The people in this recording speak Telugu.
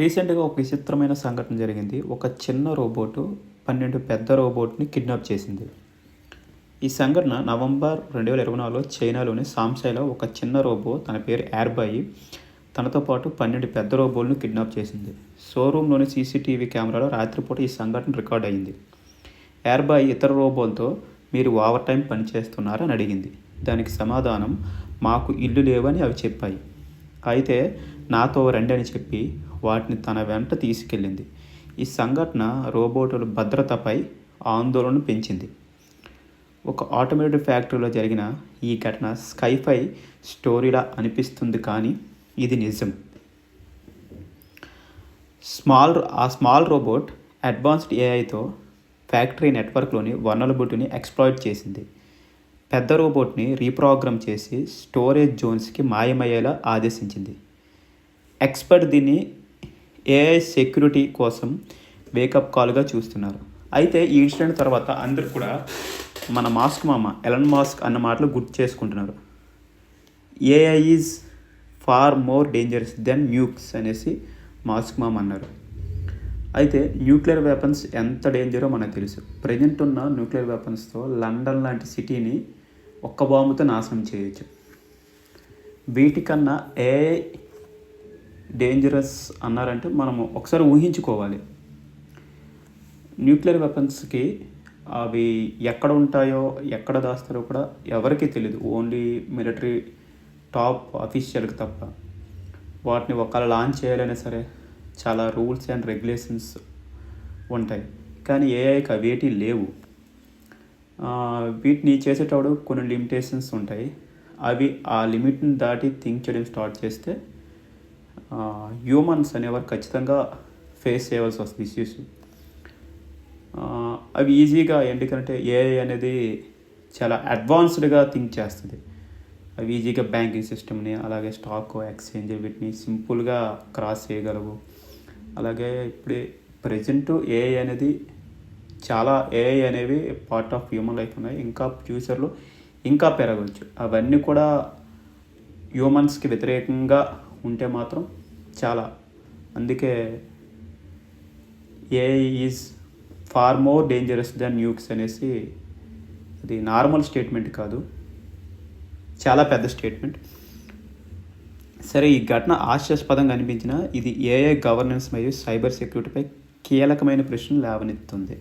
రీసెంట్గా ఒక విచిత్రమైన సంఘటన జరిగింది. ఒక చిన్న రోబోటు పన్నెండు పెద్ద రోబోట్ని కిడ్నాప్ చేసింది. ఈ సంఘటన నవంబర్ రెండు వేల ఇరవై నాలుగులో చైనాలోని సాంసైలో ఒక చిన్న రోబో తన పేరు ఎయిర్బాయి తనతో పాటు పన్నెండు పెద్ద రోబోలను కిడ్నాప్ చేసింది. షోరూంలోని సీసీటీవీ కెమెరాలో రాత్రిపూట ఈ సంఘటన రికార్డ్ అయింది. ఎయిర్బాయ్ ఇతర రోబోలతో మీరు ఓవర్ టైం పనిచేస్తున్నారని అడిగింది. దానికి సమాధానం మాకు ఇల్లు లేవని అవి చెప్పాయి. అయితే నాతో రండి అని చెప్పి వాటిని తన వెంట తీసుకెళ్ళింది. ఈ సంఘటన రోబోటుల భద్రతపై ఆందోళన పెంచింది. ఒక ఆటోమేటెడ్ ఫ్యాక్టరీలో జరిగిన ఈ ఘటన స్కైఫై స్టోరీలా అనిపిస్తుంది కానీ ఇది నిజం. స్మాల్ ఆ స్మాల్ రోబోట్ అడ్వాన్స్డ్ ఏఐతో ఫ్యాక్టరీ నెట్వర్క్లోని వనరబుటిని ఎక్స్ప్లాయిట్ చేసింది. పెద్ద రోబోట్ని రీప్రోగ్రామ్ చేసి స్టోరేజ్ జోన్స్కి మాయమయ్యేలా ఆదేశించింది. ఎక్స్పర్ట్ దీన్ని ఏఐ సెక్యూరిటీ కోసం వేకప్ కాల్గా చూస్తున్నారు. అయితే ఈ ఇన్సిడెంట్ తర్వాత అందరు కూడా మన మాస్క్ మామ ఎలన్ మాస్క్ అన్న మాటలు గుర్తు చేసుకుంటున్నారు. AI is far more dangerous than nukes అనేసి మాస్క్ మామ అన్నారు. అయితే న్యూక్లియర్ వెపన్స్ ఎంత డేంజరో మనకు తెలుసు. ప్రజెంట్ ఉన్న న్యూక్లియర్ వెపన్స్తో లండన్ లాంటి సిటీని ఒక్క బాంబుతో నాశనం చేయొచ్చు. వీటికన్నా ఏ డేంజరస్ అన్నారంటే మనము ఒకసారి ఊహించుకోవాలి. న్యూక్లియర్ వెపన్స్కి అవి ఎక్కడ ఉంటాయో ఎక్కడ దాస్తారో కూడా ఎవరికీ తెలియదు ఓన్లీ మిలిటరీ టాప్ అఫీషియల్కి తప్ప. వాటిని ఒకవేళ లాంచ్ చేయాలైనా సరే చాలా రూల్స్ అండ్ రెగ్యులేషన్స్ ఉంటాయి. కానీ ఏఐకి అవేటి లేవు. వీటిని చేసేటప్పుడు కొన్ని లిమిటేషన్స్ ఉంటాయి. అవి ఆ లిమిట్ని దాటి థింక్ చేయడం స్టార్ట్ చేస్తే హ్యూమన్స్ అనేవారు ఖచ్చితంగా ఫేస్ చేయవలసి వస్తుంది ఇష్యూస్. అవి ఈజీగా ఎందుకంటే ఏఐ అనేది చాలా అడ్వాన్స్డ్గా థింక్ చేస్తుంది. అవి ఈజీగా బ్యాంకింగ్ సిస్టమ్ని అలాగే స్టాక్ ఎక్స్చేంజ్ వీటిని సింపుల్గా క్రాస్ చేయగలవు. అలాగే ఇప్పుడే ప్రజెంట్ ఏఐ అనేది చాలా ఏఐ అనేవి పార్ట్ ఆఫ్ హ్యూమన్ లైఫ్ ఉన్నాయి. ఇంకా ఫ్యూచర్లో ఇంకా పెరగవచ్చు. అవన్నీ కూడా హ్యూమన్స్కి వ్యతిరేకంగా ఉంటే మాత్రం చాలా. అందుకే AI is far more dangerous than nukes అనేసి అది నార్మల్ స్టేట్మెంట్ కాదు. చాలా పెద్ద స్టేట్మెంట్ సరే ఈ ఘటన ఆశ్చర్యస్పదంగా అనిపించిన ఇది ఏఐ గవర్నెన్స్ మరియు సైబర్ సెక్యూరిటీపై కీలకమైన ప్రశ్నలు లేవనెత్తుంది.